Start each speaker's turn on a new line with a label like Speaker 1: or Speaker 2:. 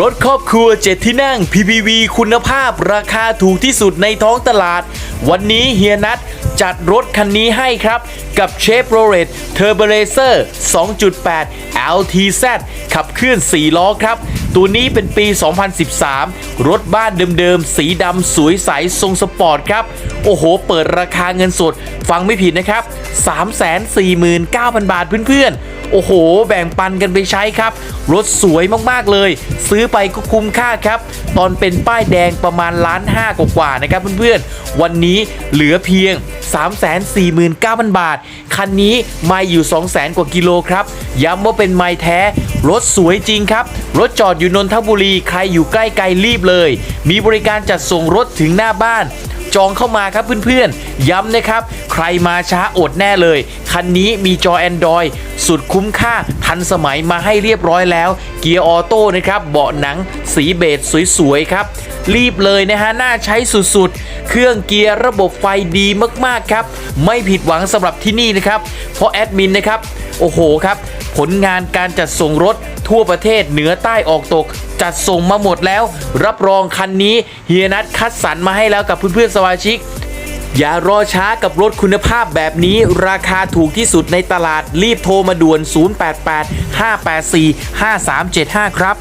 Speaker 1: รถครอบครัว7ที่นั่ง PPV คุณภาพราคาถูกที่สุดในท้องตลาด วันนี้เฮียนัทจัดรถคันนี้ให้ครับ กับ Chevrolet Trailblazer 2.8 LTZ ขับเคลื่อน 4 ล้อครับ ตัวนี้เป็นปี 2013 รถบ้านเดิมๆ สีดำสวยใสทรงสปอร์ตครับ โอ้โห เปิดราคาเงินสด ฟังไม่ผิดนะครับ 349,000 บาทเพื่อนๆ โอ้โห แบ่งปันกันไปใช้ครับ รถสวยมากๆเลย ซื้อไปก็คุ้มค่าครับ ตอนเป็นป้ายแดงประมาณล้านห้ากว่าๆนะครับเพื่อนๆ วันนี้เหลือเพียง 349,000 บาท คันนี้ไม่อยู่ 200,000 กว่ากิโลครับ ย้ำว่าเป็นไม้แท้ รถสวยจริงครับ รถจอดอยู่นนทบุรี ใครอยู่ใกล้ไกลรีบเลย มีบริการจัดส่งรถถึงหน้าบ้าน จองเข้ามาครับเพื่อนๆ ย้ำนะครับ ใครมาช้าอดแน่เลย คันนี้มีจอ Android สุดคุ้มค่าทันสมัยมาให้เรียบร้อยแล้ว เกียร์ออโต้นะครับ เบาะหนังสีเบจสวยๆครับ รีบเลยนะฮะ น่าใช้สุดๆ เครื่องเกียร์ระบบไฟดีมากๆครับ ไม่ผิดหวังสำหรับที่นี่นะครับ เพราะแอดมินนะครับ โอ้โหครับ ผลงานการจัดส่งรถทั่วประเทศเหนือใต้ออกตก จัดส่งมาหมดแล้ว รับรองคันนี้เฮียนัทคัดสรรมาให้แล้วกับเพื่อนๆสมาชิก อย่ารอช้ากับรถคุณภาพแบบนี้ ราคาถูกที่สุดในตลาดรีบโทรมาด่วน 088 584 5375 ครับ